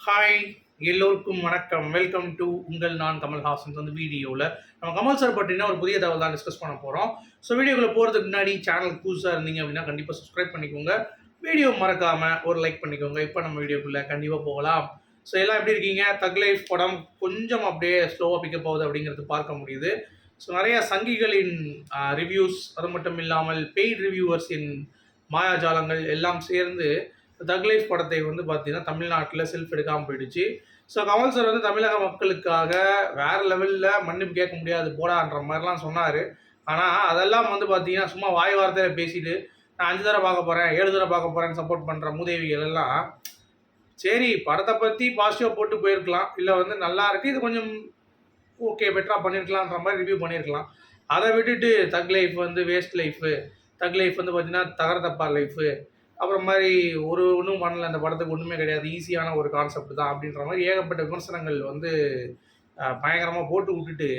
Hi எல்லோருக்கும் வணக்கம். Welcome to உங்கள் நான் கமல்ஹாசன். வந்து வீடியோவில் நம்ம கமல் சார் பற்றினா ஒரு புதிய தகவல் தான் டிஸ்கஸ் பண்ண போகிறோம் ஸோ வீடியோக்குள்ளே போகிறதுக்கு முன்னாடி சேனல் புதுசாக இருந்தீங்க அப்படின்னா கண்டிப்பாக சப்ஸ்கிரைப் பண்ணிக்கோங்க. வீடியோ மறக்காமல் ஒரு லைக் பண்ணிக்கோங்க. இப்போ நம்ம வீடியோக்குள்ளே கண்டிப்பாக போகலாம். ஸோ எல்லாம் எப்படி இருக்கீங்க? தக் லைஃப் படம் கொஞ்சம் அப்படியே ஸ்லோவாக பிக்கப் ஆகுது அப்படிங்கிறது பார்க்க முடியுது. ஸோ நிறைய சங்கிகளின் ரிவ்யூஸ் அது மட்டும் இல்லாமல் பெய்ட் ரிவ்யூவர்ஸின் மாயாஜாலங்கள் எல்லாம் சேர்ந்து தக் லைஃப் படத்தை வந்து பார்த்தீங்கன்னா தமிழ்நாட்டில் செல்ஃப் எடுக்காமல் போயிடுச்சு. ஸோ கமல் சார் வந்து தமிழக மக்களுக்காக வேறு லெவலில் மன்னிப்பு கேட்க முடியாது போடான்ற மாதிரிலாம் சொன்னார். ஆனால் அதெல்லாம் வந்து பார்த்தீங்கன்னா சும்மா வாய் வார்த்தையில் பேசிட்டு நான் அஞ்சு தடவை பார்க்க போகிறேன் ஏழு தடவை பார்க்க போகிறேன்னு சப்போர்ட் பண்ணுற மூதேவிகள் எல்லாம் சரி படத்தை பற்றி பாசிட்டிவாக போட்டு போயிருக்கலாம். இல்லை வந்து நல்லா இருக்குது இது கொஞ்சம் ஓகே பெட்டராக பண்ணியிருக்கலான்ற மாதிரி ரிவ்யூ பண்ணியிருக்கலாம் அதை விட்டுட்டு தக் லைஃப் வந்து வேஸ்ட் லைஃபு தக் லைஃப் வந்து பார்த்தீங்கன்னா தகரத்தப்பா லைஃபு அப்புறம் மாதிரி ஒரு ஒன்றும் பண்ணல. அந்த படத்துக்கு ஒன்றுமே கிடையாது. ஈஸியான ஒரு கான்செப்ட் தான் அப்படின்ற மாதிரி ஏகப்பட்ட விமர்சனங்கள் வந்து பயங்கரமாக போட்டு விட்டுட்டு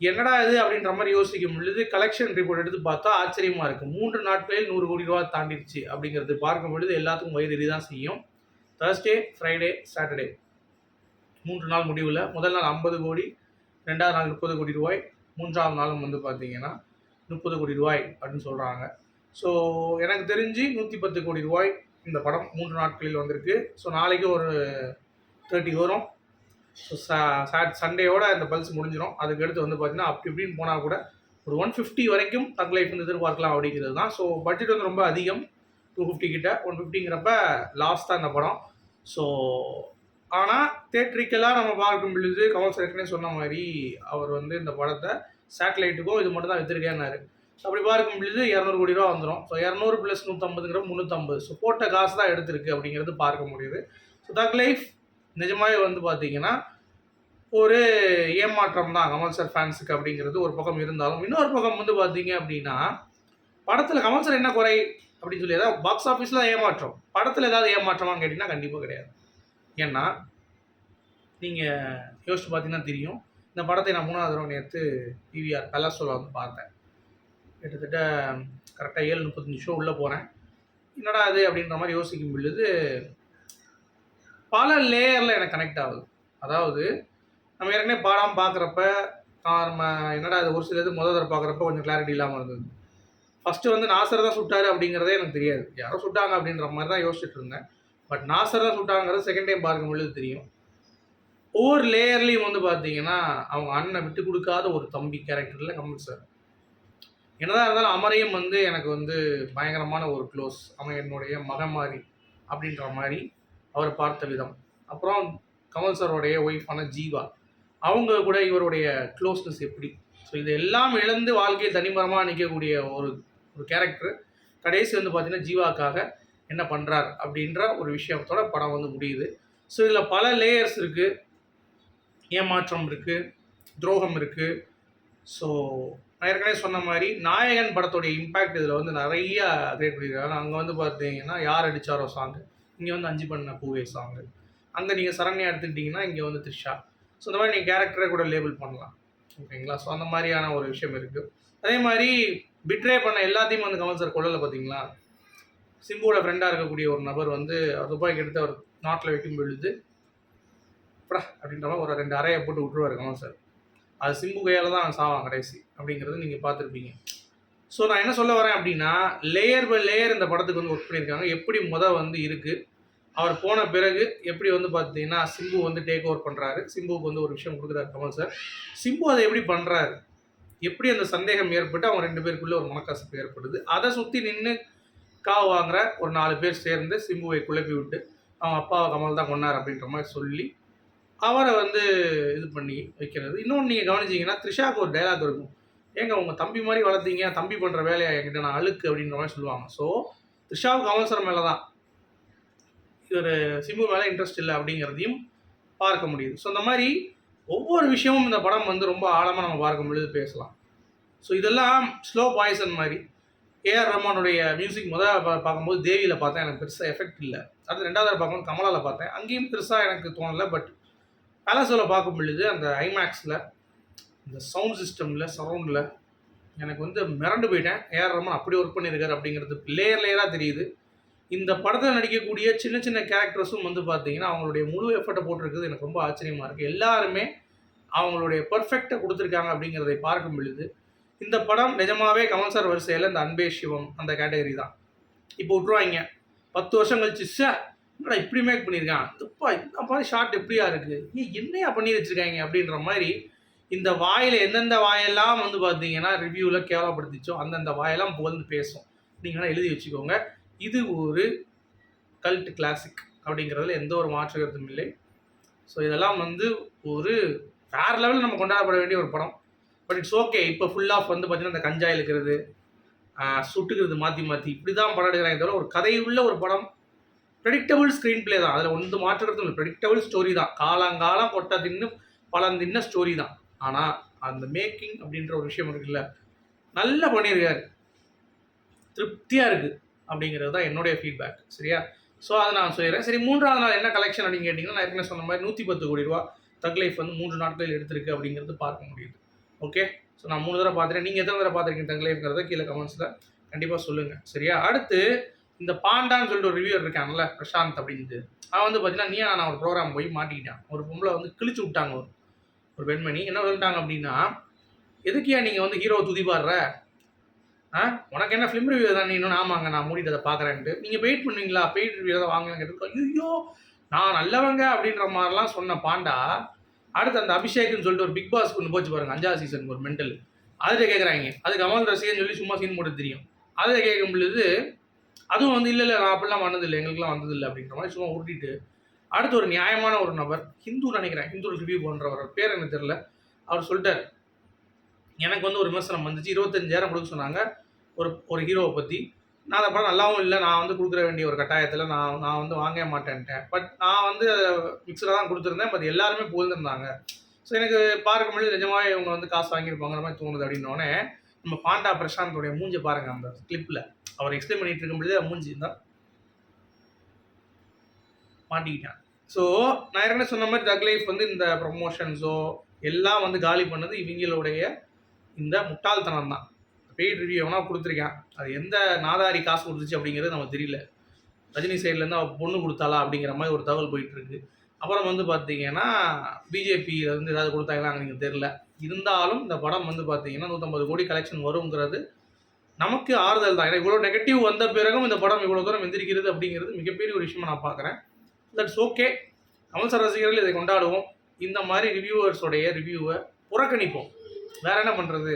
என்னடா இது அப்படின்ற மாதிரி யோசிக்கும் பொழுது கலெக்ஷன் ரிப்போர்ட் எடுத்து பார்த்தா ஆச்சரியமாக இருக்குது மூன்று நாட்களில் நூறு கோடி ரூபா தாண்டிடுச்சு அப்படிங்கிறது பார்க்கும் பொழுது எல்லாத்துக்கும் வயிறு தான் செய்யும். தேர்ஸ்டே ஃப்ரைடே சாட்டர்டே மூன்று நாள் முடிவில் முதல் நாள் ஐம்பது கோடி ரெண்டாவது நாள் முப்பது கோடி ரூபாய் மூன்றாவது நாளும் வந்து பார்த்தீங்கன்னா முப்பது கோடி ரூபாய் அப்படின்னு சொல்கிறாங்க ஸோ எனக்கு தெரிஞ்சு நூற்றி பத்து கோடி ரூபாய் இந்த படம் மூன்று நாட்களில் வந்திருக்கு. ஸோ நாளைக்கு ஒரு தேர்ட்டி வரும். ஸோ சண்டேயோட இந்த பல்ஸ் முடிஞ்சிடும் அதுக்கு அடுத்து வந்து பார்த்தீங்கன்னா அப்படி இப்படின்னு போனால் கூட ஒரு ஒன் ஃபிஃப்டி வரைக்கும் தக் லைஃப் வந்து எதிர்பார்க்கலாம் அப்படிங்கிறது தான். ஸோ பட்ஜெட் வந்து ரொம்ப அதிகம். டூ ஃபிஃப்டி கிட்ட. ஒன் ஃபிஃப்டிங்கிறப்ப லாஸ்ட் தான் இந்த படம். ஸோ ஆனால் தேட்ரிக்கலாக நம்ம பார்க்கும் பொழுது கமல் சார் சொன்ன மாதிரி அவர் வந்து இந்த படத்தை சேட்டலைட்டுக்கும் இது மட்டும் தான் வித்துருக்கேன்னாரு. அப்படி பார்க்கும் பொழுது இரநூறு கோடி ரூபா வந்துடும் ஸோ இரநூறு ப்ளஸ் நூற்றம்பதுங்கிற முந்நூற்றம்பது ஸோ போட்ட காசு தான் எடுத்திருக்கு அப்படிங்கிறது பார்க்க முடியுது. ஸோ தக் லைஃப் நிஜமாகவே வந்து பார்த்தீங்கன்னா ஒரு ஏமாற்றம் தான் கமல் சார் ஃபேன்ஸுக்கு அப்படிங்கிறது ஒரு பக்கம் இருந்தாலும் இன்னொரு பக்கம் வந்து பார்த்தீங்க அப்படின்னா படத்தில் கமல் சார் என்ன குறை அப்படின்னு சொல்லி ஏதாவது பாக்ஸ் ஆஃபீஸில் ஏமாற்றம். படத்தில் ஏதாவது ஏமாற்றமான்னு கேட்டிங்கன்னா கண்டிப்பாக கிடையாது. ஏன்னா நீங்கள் யோசிச்சு பார்த்தீங்கன்னா தெரியும். இந்த படத்தை நான் மூணாவது தடவை நேற்று பிவிஆர் பெலசோவில் வந்து பார்த்தேன். கிட்டத்தட்ட கரெக்டாக ஏழு முப்பத்தஞ்சு ஷோ உள்ளே போகிறேன் என்னடா அது அப்படின்ற மாதிரி யோசிக்கும் பொழுது பல லேயரில் எனக்கு கனெக்ட் ஆகுது. அதாவது நம்ம ஏற்கனவே பாடம் பார்க்குறப்ப நம்ம என்னடா அது ஒரு சில இது முதல் தடவை பார்க்குறப்ப கொஞ்சம் கிளாரிட்டி இல்லாமல் இருந்தது. ஃபஸ்ட்டு வந்து நாசர் தான் சுட்டார் அப்படிங்கிறதே எனக்கு தெரியாது. யாரோ சுட்டாங்க அப்படின்ற மாதிரி தான் யோசிச்சுட்டு இருந்தேன். பட் நாசர் தான் சுட்டாங்கிறது செகண்ட் டைம் பார்க்கும் பொழுது தெரியும். ஒவ்வொரு லேயர்லேயும் வந்து பார்த்தீங்கன்னா அவங்க அண்ணனை விட்டு கொடுக்காத ஒரு தம்பி கேரக்டரில் கமல் சார் என்னதான் இருந்தாலும் அமரையும் வந்து எனக்கு வந்து பயங்கரமான ஒரு க்ளோஸ் அவன் என்னுடைய மகமாரி அப்படின்ற மாதிரி அவர் பார்த்த விதம். அப்புறம் கமல் சாரோடைய ஒய்ஃபான ஜீவா அவங்க கூட இவருடைய க்ளோஸ்னஸ் எப்படி? ஸோ இது எல்லாம் இழந்து வாழ்க்கையை தனிமரமாக நிற்கக்கூடிய ஒரு ஒரு கேரக்டர் கடைசி வந்து பார்த்திங்கன்னா ஜீவாக்காக என்ன பண்ணுறார் அப்படின்ற ஒரு விஷயத்தோட படம் வந்து முடியுது. ஸோ இதில் பல லேயர்ஸ் இருக்குது ஏமாற்றம் இருக்குது துரோகம் இருக்குது ஸோ நான் ஏற்கனவே சொன்ன மாதிரி நாயகன் படத்துடைய இம்பேக்ட் இதில் வந்து நிறைய கிரியேட் பண்ணியிருக்காங்க அங்கே வந்து பார்த்தீங்கன்னா யார் அடித்தாரோ சாங்கு இங்கே வந்து அஞ்சு பண்ண பூவே சாங்கு அங்கே நீங்கள் சரண்யா எடுத்துக்கிட்டிங்கன்னா இங்கே வந்து த்ரிஷா. ஸோ இந்த மாதிரி நீங்கள் கேரக்டரை கூட லேபிள் பண்ணலாம். ஓகேங்களா ஸோ அந்த மாதிரியான ஒரு விஷயம் இருக்குது அதே மாதிரி பிட்ரே பண்ண எல்லாத்தையும் வந்து கமல் சார் கொள்ளலை பார்த்தீங்களா? சிம்புவோட ஃப்ரெண்டாக இருக்கக்கூடிய ஒரு நபர் வந்து துபாய்க்கு எடுத்து அவர் நாட்டில் வைக்கும் பொழுது அப்படின்ற மாதிரி ஒரு ரெண்டு அறையை போட்டு விட்டுருவார் கமல் சார் அது சிம்பு கையால் தான் சாவான் கடைசி அப்படிங்கிறது நீங்கள் பார்த்துருப்பீங்க. ஸோ நான் என்ன சொல்ல வரேன் அப்படின்னா லேயர் பை லேயர் இந்த படத்துக்கு வந்து ஒர்க் பண்ணியிருக்காங்க. எப்படி முதல் வந்து இருக்குது அவர் போன பிறகு எப்படி வந்து பார்த்தீங்கன்னா சிம்பு வந்து டேக் ஓவர் பண்ணுறாரு சிம்புவுக்கு வந்து ஒரு விஷயம் கொடுக்குறாரு கமல் சார் சிம்பு அதை எப்படி பண்ணுறாரு எப்படி அந்த சந்தேகம் ஏற்பட்டு அவங்க ரெண்டு பேருக்குள்ளே ஒரு மனக்கசப்பு ஏற்படுது? அதை சுற்றி நின்று காவு வாங்குற ஒரு நாலு பேர் சேர்ந்து சிம்புவை குழப்பி விட்டு அவங்க அப்பாவை கமல் தான் கொண்டார் அப்படின்ற மாதிரி சொல்லி அவரை வந்து இது பண்ணி வைக்கிறது. இன்னொன்று நீங்கள் கவனிச்சிங்கன்னா த்ரிஷாவுக்கு ஒரு டைலாக் இருக்கும். ஏங்க உங்கள் தம்பி மாதிரி வளர்த்தீங்க தம்பி பண்ணுற வேலையை என்கிட்ட நான் அழுக்கு அப்படின்ற மாதிரி சொல்லுவாங்க. ஸோ த்ரிஷாவுக்கு அவசரம் மேலே தான் ஒரு சிம்பு மேலே இன்ட்ரெஸ்ட் இல்லை அப்படிங்கிறதையும் பார்க்க முடியுது. ஸோ இந்த மாதிரி ஒவ்வொரு விஷயமும் இந்த படம் வந்து ரொம்ப ஆழமாக நம்ம பார்க்கும் பொழுது பேசலாம். ஸோ இதெல்லாம் ஸ்லோ பாய்சன் மாதிரி. ஏஆர் ரஹ்மானுடைய மியூசிக் முதல் பார்க்கும்போது தேவியில் பார்த்தேன். எனக்கு பெருசாக எஃபெக்ட் இல்லை. அடுத்து ரெண்டாவது பார்க்கும்போது கமலாவில் பார்த்தேன். அங்கேயும் பெருசாக எனக்கு தோணலை பட் பேலஸில் பார்க்கும் பொழுது அந்த ஐமேக்ஸில் இந்த சவுண்ட் சிஸ்டமில் சரௌண்டில் எனக்கு வந்து மிரண்டு போயிட்டேன். ஏஆர் ரமன் அப்படி ஒர்க் பண்ணியிருக்காரு அப்படிங்கிறது லேயர் லேயராக தெரியுது. இந்த படத்தில் நடிக்கக்கூடிய சின்ன சின்ன கேரக்டர்ஸும் வந்து பார்த்தீங்கன்னா அவங்களுடைய முழு எஃபர்ட்டை போட்டிருக்கிறது எனக்கு ரொம்ப ஆச்சரியமாக இருக்குது எல்லாருமே அவங்களுடைய பர்ஃபெக்டை கொடுத்துருக்காங்க அப்படிங்கிறதை பார்க்கும் பொழுது இந்த படம் நிஜமாவே கமல் சார் வரிசையில் இந்த அன்பே சிவம் அந்த கேட்டகரி தான். இப்போ விட்ருவாங்க பத்து வருஷம் கழிச்சு சார் இப்படி மேக் பண்ணியிருக்கான்? அப்பா இந்த மாதிரி ஷார்ட் எப்படியா இருக்குது நீ என்னையா பண்ணி வச்சிருக்காங்க? அப்படின்ற மாதிரி இந்த வாயில் எந்தெந்த வாயெல்லாம் வந்து பார்த்தீங்கன்னா ரிவ்யூவில் கேவலப்படுத்திச்சோ அந்தந்த வாயெல்லாம் புகழ்ந்து பேசும். நீங்கள் எழுதி வச்சுக்கோங்க. இது ஒரு கல்ட் கிளாசிக் அப்படிங்கிறதுல எந்த ஒரு மாற்று கருத்தும் இல்லை. ஸோ இதெல்லாம் வந்து ஒரு வேற லெவலில் நம்ம கொண்டாடப்பட வேண்டிய ஒரு படம். பட் இட்ஸ் ஓகே இப்போ ஃபுல் ஆஃப் வந்து பார்த்தீங்கன்னா இந்த கஞ்சா இழுக்கிறது சுட்டுக்கிறது மாற்றி மாற்றி இப்படி தான் படம் எடுக்கிறாங்க தவிர ஒரு கதையுள்ள ஒரு படம் ப்ரெடிக்டபிள் ஸ்க்ரீன் ப்ளே தான். அதில் ஒன்று மாற்றுறது இல்லை. ப்ரெடிக்டபிள் ஸ்டோரி தான். காலாங்காலம் கொட்டை தின்னு பழம் தின்ன ஸ்டோரி தான். ஆனால் அந்த மேக்கிங் அப்படின்ற ஒரு விஷயம் இருக்குல்ல நல்லா பண்ணியிருக்காரு. திருப்தியாக இருக்குது அப்படிங்கிறது தான் என்னுடைய ஃபீட்பேக் சரியா? ஸோ அதை நான் சொல்லிடுறேன். சரி மூன்றாவது நாள் என்ன கலெக்ஷன் அப்படின்னு கேட்டிங்கன்னா நான் ஏற்கனவே சொன்ன மாதிரி நூற்றி பத்து கோடி ரூபா தக் லைஃப் வந்து மூன்று நாட்களில் எடுத்திருக்கு அப்படிங்கிறது பார்க்க முடியுது. ஓகே ஸோ நான் மூணு தடவை பார்த்துட்டேன். நீங்கள் எத்தனை தடவை பார்த்துருக்கீங்க தக் லைஃப்ங்கிறத கீழே கமெண்ட்ஸில் கண்டிப்பாக சொல்லுங்கள் சரியா? அடுத்து இந்த பாண்டான்னு சொல்லிட்டு ஒரு ரிவ்யூவர் இருக்காங்கல்ல பிரசாந்த் அப்படின்ட்டு அவன் வந்து பார்த்தீங்கன்னா நீ நான் ஒரு ப்ரோக்ராம் போய் மாட்டிக்கிட்டான். ஒரு பொம்பளை வந்து கிழிச்சு விட்டாங்க ஒரு ஒரு பெண்மணி. என்ன சொல்லிட்டாங்க அப்படின்னா எதுக்கியா நீங்கள் வந்து ஹீரோ துதிபாடுற ஆ? உனக்கு என்ன ஃபிலிம் ரிவ்யூ தான்? இன்னும் ஆமாங்க நான் மூடிட்டு அதை பார்க்குறேன்ட்டு நீங்கள் வெயிட் பண்ணுவீங்களா? பெய்ட் ரிவ்யூ தான் வாங்கலாம் கேட்டு ஐயோ நான் நல்லவங்க அப்படின்ற மாதிரிலாம் சொன்ன பாண்டா அடுத்து அந்த அபிஷேக்னு சொல்லிட்டு ஒரு பிக் பாஸ் ஒன்று போச்சு பாருங்க அஞ்சாவது சீசன் ஒரு மென்டல் அதில் கேட்குறாங்க அது கமல் ரசிகன்னு சொல்லி சும்மா சீன் போட்டு தெரியும். அதில் கேட்கும் பொழுது அதுவும் வந்து இல்லை இல்லை நான் அப்படிலாம் வந்ததில்லை எங்களுக்குலாம் வந்ததில்லை அப்படின்ற மாதிரி சும்மா உருட்டிட்டு அடுத்து ஒரு நியாயமான ஒரு நபர் ஹிந்து நினைக்கிறேன் ஹிந்து ரிவ்யூ பண்ணுறவர் பேர் எனக்கு தெரில அவர் சொல்லிட்டார். எனக்கு வந்து ஒரு விமர்சனம் வந்துச்சு. இருபத்தஞ்சாயிரம் கொடுக்க சொன்னாங்க ஒரு ஒரு ஹீரோவை பற்றி நான் அந்த படம் நல்லாவும் இல்லை நான் வந்து கொடுக்குற வேண்டிய ஒரு கட்டாயத்தில் நான் நான் வந்து வாங்கவே மாட்டேன்ட்டேன். பட் நான் வந்து மிக்சராக தான் கொடுத்துருந்தேன் பட் எல்லாருமே புகழ்ந்துருந்தாங்க. ஸோ எனக்கு பார்க்கும் பொழுது நிஜமாவே இவங்க வந்து காசு வாங்கியிருப்பாங்கிற மாதிரி தோணுது அப்படின்னோடனே நம்ம பாண்டா பிரசாந்தோடைய மூஞ்சை பாருங்கள் அந்த கிளிப்பில் அவர் எக்ஸ்பிளைன் பண்ணிட்டு இருக்கும்போது மூஞ்சி தான் மாட்டிக்கிட்டான். ஸோ நான் ஏற்கனவே சொன்ன மாதிரி தக் லைஃப் வந்து இந்த ப்ரொமோஷன்ஸோ எல்லாம் வந்து காலி பண்ணது இவங்களுடைய இந்த முட்டாள்தனம் தான். பெய்ட் ரிவ்யூ எவனா கொடுத்துருக்கேன். அது எந்த நாதாரி காசு கொடுத்துச்சு அப்படிங்கிறது நமக்கு தெரியல. ரஜினி சைட்லேருந்து அவள் பொண்ணு கொடுத்தாளா அப்படிங்கிற மாதிரி ஒரு தகவல் போயிட்டுருக்கு. அப்புறம் வந்து பார்த்தீங்கன்னா பிஜேபி வந்து ஏதாவது கொடுத்தாங்களா எனக்கு தெரியல. இருந்தாலும் இந்த படம் வந்து பார்த்தீங்கன்னா நூற்றம்பது கோடி கலெக்ஷன் வருங்கிறது நமக்கு ஆறுதல் தான். ஏன்னா இவ்வளோ நெகட்டிவ் வந்த பிறகும் இந்த படம் இவ்வளோ தூரம் எந்திரிக்கிறது அப்படிங்கிறது மிகப்பெரிய ஒரு விஷயமா நான் பார்க்குறேன். தட்ஸ் ஓகே கமல் சார் ரசிகர்கள் இதை கொண்டாடுவோம். இந்த மாதிரி ரிவ்யூவர்ஸோடைய ரிவ்யூவை புறக்கணிப்போம். வேற என்ன பண்ணுறது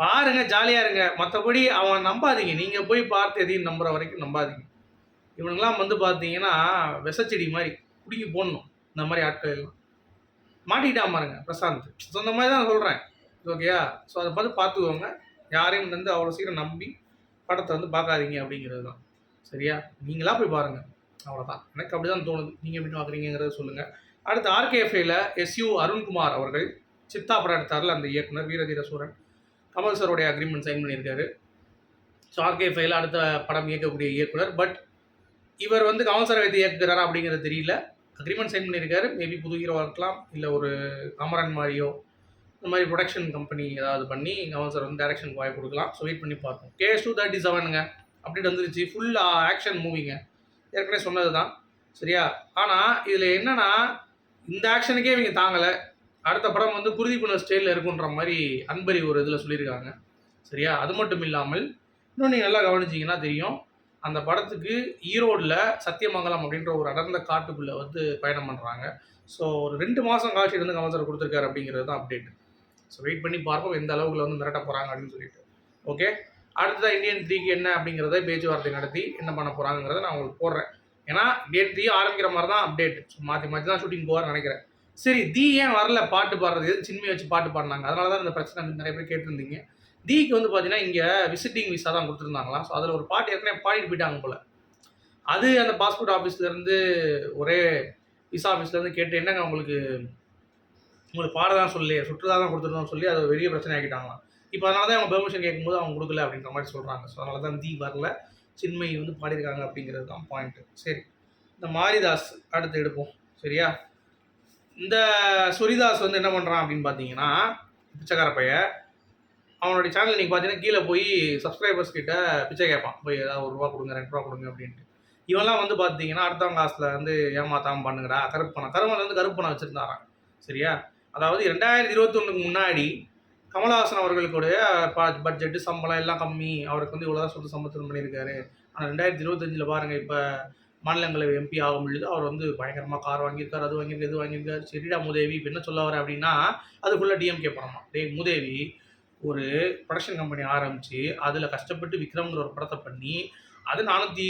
பாருங்க ஜாலியாக இருங்க. மற்றபடி அவன் நம்பாதீங்க. நீங்கள் போய் பார்த்து எதையும் நம்புற வரைக்கும் நம்பாதீங்க. இவனுங்களாம் வந்து பார்த்தீங்கன்னா விசச்செடி மாதிரி குடிக்கி போடணும் இந்த மாதிரி ஆட்கள் எல்லாம் மாட்டிக்கிட்டா பாருங்க பிரசாந்த். ஸோ இந்த மாதிரி தான் சொல்கிறேன் ஓகேயா ஸோ அதை பார்த்து பார்த்துக்கோங்க. யாரையும் வந்து அவ்வளோ சீக்கிரம் நம்பி படத்தை வந்து பார்க்காதீங்க அப்படிங்கிறது தான். சரியா? நீங்களா போய் பாருங்கள் அவ்வளோதான் எனக்கு அப்படி தான் தோணுது. நீங்கள் எப்படி பார்க்குறீங்கிறத சொல்லுங்கள் அடுத்து ஆர்கேஎஃப்ஐயில் எஸ்யூ அருண்குமார் அவர்கள் சித்தா படம் எடுத்தார்ல அந்த இயக்குனர் வீரதீர சூரன் கமல் சாரோடைய அக்ரிமெண்ட் சைன் பண்ணியிருக்காரு. ஸோ ஆர்கேஎஃப்ஐயில் அடுத்த படம் இயக்கக்கூடிய இயக்குனர். பட் இவர் வந்து கமல் சார் வைத்து இயக்குகிறாரா அப்படிங்கிறது தெரியல. அக்ரிமெண்ட் சைன் பண்ணியிருக்காரு. மேபி புது ஹீரோவாக இருக்கலாம். இல்லை ஒரு அமரன் மாதிரியோ இந்த மாதிரி ப்ரொடக்ஷன் கம்பெனி ஏதாவது பண்ணி கமல் சார் வந்து டேரக்ஷன் வாய்ப்பு கொடுக்கலாம். ஸோ வெயிட் பண்ணி பார்ப்போம். கேஎஸ் டூ தேர்ட்டி செவனுங்க அப்டேட் வந்துருச்சு. ஃபுல் ஆக்ஷன் மூவிங்க ஏற்கனவே சொன்னது தான் சரியா? ஆனால் இதில் என்னென்னா இந்த ஆக்ஷனுக்கே இவங்க தாங்கலை. அடுத்த படம் வந்து குருதி புனர் ஸ்டைலில் இருக்குன்ற மாதிரி அன்பரி ஒரு இதில் சொல்லியிருக்காங்க. சரியா? அது மட்டும் இல்லாமல் இன்னும் நீங்கள் நல்லா கவனிச்சிங்கன்னா தெரியும். அந்த படத்துக்கு ஈரோடில் சத்தியமங்கலம் அப்படின்ற ஒரு அடர்ந்த காட்டுக்குள்ளே வந்து பயணம் பண்ணுறாங்க ஸோ ஒரு ரெண்டு மாதம் காட்சி வந்து கமல் சார் கொடுத்துருக்காரு அப்படிங்கிறது தான் அப்டேட் ஸோ வெயிட் பண்ணி பார்ப்போம் எந்த அளவுக்குள்ள வந்து மிரட்ட போகிறாங்க அப்படின்னு சொல்லிட்டு. ஓகே அடுத்ததான் இந்தியன் த்ரீக்கு என்ன அப்படிங்கிறத பேச்சுவார்த்தை நடத்தி என்ன பண்ண போகிறாங்கிறத நான் உங்களுக்கு போடுறேன். ஏன்னா டேட் த்ரீ ஆரம்பிக்கிற மாதிரி தான் அப்டேட் ஸோ மாற்றி மாற்றி தான் ஷூட்டிங் போவார்னு நினைக்கிறேன். சரி தீ ஏன் வரல? பாட்டு பாடுறது. எது சின்மை வச்சு பாட்டு பாடினாங்க? அதனால தான் இந்த பிரச்சனை வந்து நிறைய பேர் கேட்டிருந்தீங்க. தீக்கு வந்து பார்த்தீங்கன்னா இங்கே விசிட்டிங் விசா தான் கொடுத்துருந்தாங்களாம். ஸோ அதில் ஒரு பாட்டு ஏற்கனவே பாடிட்டு போயிட்டாங்க போல். அது அந்த பாஸ்போர்ட் ஆஃபீஸ்லேருந்து ஒரே விசா ஆஃபீஸ்லேருந்து கேட்டு என்னங்க உங்களுக்கு உங்களுக்கு பாட தான் சொல்லி சுற்றுலா தான் கொடுத்துருந்தோம் சொல்லி அது பெரிய பிரச்சனை ஆக்கிட்டாங்களாம். இப்போ அதனால தான் அவங்க பெர்மிஷன் கேட்கும்போது அவங்க கொடுக்கல அப்படின்ற மாதிரி சொல்கிறாங்க ஸோ அதனால தான் தீ வரல. சின்மை வந்து பாடியிருக்காங்க அப்படிங்கிறது தான் பாயிண்ட்டு சரி. இந்த மாரிதாஸ் அடுத்து எடுப்போம். சரியா? இந்த சுரிதாஸ் வந்து என்ன பண்ணுறான் அப்படின்னு பார்த்தீங்கன்னா பிச்சைக்கார பையன் அவனுடைய சேனல் நீங்கள் பார்த்தீங்கன்னா கீழே போய் சப்ஸ்கிரைபர்ஸ் கிட்ட பிச்சை கேட்பான். போய் ஏதாவது ஒரு ரூபா கொடுங்க ரெண்டு ரூபா கொடுங்க அப்படின்ட்டு. இவன்லாம் வந்து பார்த்தீங்கன்னா அடுத்தவங்க காசில் வந்து ஏமாத்தாமல் பண்ணுங்கடா கருப்பணம் கருமன் வந்து கருப்பணம் வச்சுருந்தாரான் சரியா? அதாவது ரெண்டாயிரத்தி இருபத்தொன்னுக்கு முன்னாடி கமலஹாசன் அவர்களுடைய பட்ஜெட்டு சம்பளம் எல்லாம் கம்மி. அவருக்கு வந்து இவ்வளோதான் சொத்து சம்பளத்தில் பண்ணியிருக்காரு. ஆனால் ரெண்டாயிரத்தி இருபத்தஞ்சில் பாருங்கள் இப்போ மாநிலங்களவை எம்பி ஆக முடியுது அவர் வந்து பயங்கரமாக கார் வாங்கியிருக்காரு அது வாங்கியிருக்காரு இது வாங்கியிருக்காரு. சரிடா முதேவி இப்போ என்ன சொல்ல வர அப்படின்னா அதுக்குள்ளே டிஎம்கே படமா. டே முதேவி ஒரு ப்ரொடக்ஷன் கம்பெனி ஆரம்பித்து அதில் கஷ்டப்பட்டு விக்ரம்ங்கிற ஒரு படத்தை பண்ணி அது நானூற்றி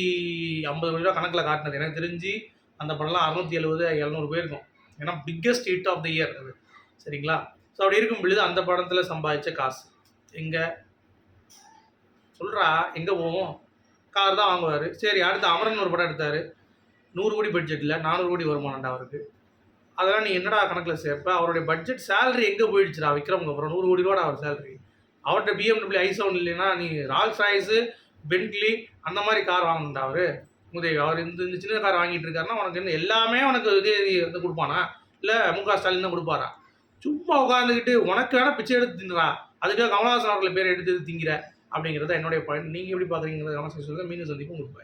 ஐம்பது கோடி ரூபா கணக்கில் காட்டினது. எனக்கு தெரிஞ்சு அந்த படம்லாம் அறுநூத்தி எழுபது எழுநூறு போயிருக்கும். ஏன்னா biggest hit of the year அது. சரிங்களா? ஸோ அப்படி இருக்கும் பொழுது அந்த படத்தில் சம்பாதிச்ச காசு. எங்கே? சொல்கிறா எங்கே போவோம்? கார் தான் வாங்குவார். சரி அடுத்து அமரன் ஒரு படம் எடுத்தார். நூறு கோடி பட்ஜெட்டில் நானூறு கோடி வருமானம்டா அவருக்கு. அதெல்லாம் நீ என்னடா கணக்கில் சேர்ப்ப? அவருடைய பட்ஜெட் சேலரி எங்கே போயிடுச்சுடா? விக்ரம் அப்புறம் நூறு கோடி ரூபா அவர் சேலரி அவர்கிட்ட பிஎம்டபிள்யூ ஐ செவன் இல்லைன்னா நீ ரால்ஸ் ராய்ஸு பென்ட்லி அந்த மாதிரி கார் வாங்கணும்டா அவர். உதவி அவர் இந்த இந்த சின்ன கார் வாங்கிட்டு இருக்காருன்னா உனக்கு என்ன எல்லாமே உனக்கு இது இது கொடுப்பானா? இல்லை முக ஸ்டாலின் தான் கொடுப்பாரா? சும்மா உட்காந்துக்கிட்டு உனக்கு வேணால் பிச்சை எடுத்து தின்னுறா அதுக்காக கமலஹாசன் அவர்களை பேர் எடுத்து திங்கிற? அப்படிங்கிறத என்னுடைய பாயிண்ட் நீங்கள் எப்படி பார்க்குறீங்கிறத கமலஹாசன் சொல்லுங்கள் மீண்டும் சந்திப்பு உங்களுக்கு